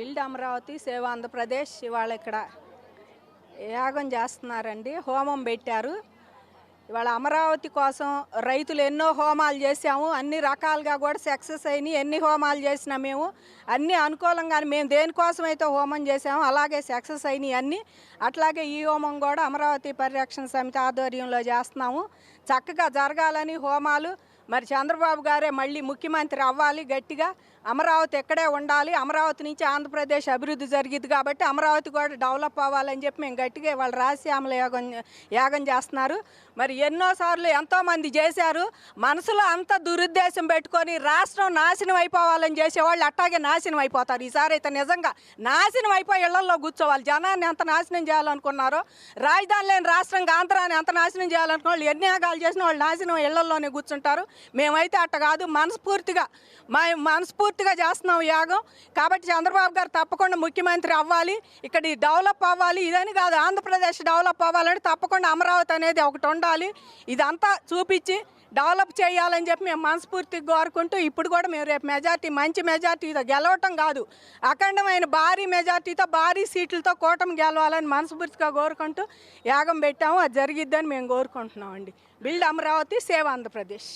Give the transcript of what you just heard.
Build Amaravati సేవ ఆంధ్రప్రదేశ్ ఇవాళ ఇక్కడ యాగం చేస్తున్నారండి. హోమం పెట్టారు. ఇవాళ అమరావతి కోసం రైతులు ఎన్నో హోమాలు చేసాము అన్ని రకాలుగా కూడా సక్సెస్ అయినాయి. ఎన్ని హోమాలు చేసినా మేము అన్ని అనుకూలంగానే మేము దేనికోసం అయితే హోమం చేసాము అలాగే సక్సెస్ అయినాయి అన్నీ. అట్లాగే ఈ హోమం కూడా అమరావతి పరిరక్షణ సమితి ఆధ్వర్యంలో చేస్తున్నాము. చక్కగా జరగాలని హోమాలు మరి చంద్రబాబు గారే మళ్ళీ ముఖ్యమంత్రి అవ్వాలి గట్టిగా. అమరావతి ఎక్కడే ఉండాలి. అమరావతి నుంచి ఆంధ్రప్రదేశ్ అభివృద్ధి జరిగింది కాబట్టి అమరావతి కూడా డెవలప్ అవ్వాలని చెప్పి మేము గట్టిగా వాళ్ళు రాశ్యామల యాగం యాగం చేస్తున్నారు. మరి ఎన్నోసార్లు ఎంతోమంది చేశారు. మనసులో అంత దురుద్దేశం పెట్టుకొని రాష్ట్రం నాశనం అయిపోవాలని చేసేవాళ్ళు అట్టాగే నాశనం అయిపోతారు. ఈసారి అయితే నిజంగా నాశనం అయిపోయి ఇళ్ళలో కూర్చోవాలి. జనాన్ని ఎంత నాశనం చేయాలనుకున్నారో రాజధాని లేని రాష్ట్రంగా ఆంధ్రాన్ని ఎంత నాశనం చేయాలనుకున్న వాళ్ళు ఎన్ని యాగాలు చేసిన వాళ్ళు నాశనం ఇళ్ళలోనే కూర్చుంటారు. మేమైతే అట్ట కాదు మనస్ఫూర్తిగా మా మనస్ఫూర్తిగా చేస్తున్నాం యాగం. కాబట్టి చంద్రబాబు గారు తప్పకుండా ముఖ్యమంత్రి అవ్వాలి ఇక్కడ డెవలప్ అవ్వాలి ఇదని కాదు ఆంధ్రప్రదేశ్ డెవలప్ అవ్వాలంటే తప్పకుండా అమరావతి అనేది ఒకటి ఉండాలి. ఇదంతా చూపించి డెవలప్ చేయాలని చెప్పి మేము మనస్ఫూర్తిగా కోరుకుంటూ ఇప్పుడు కూడా మేము రేపు మెజార్టీ మంచి మెజార్టీతో గెలవటం కాదు. అఖండమైన భారీ మెజార్టీతో భారీ సీట్లతో కూటమి గెలవాలని మనస్ఫూర్తిగా కోరుకుంటూ యాగం పెట్టాము అది జరిగిద్దని మేము కోరుకుంటున్నామండి. Build Amaravati save Andhra Pradesh.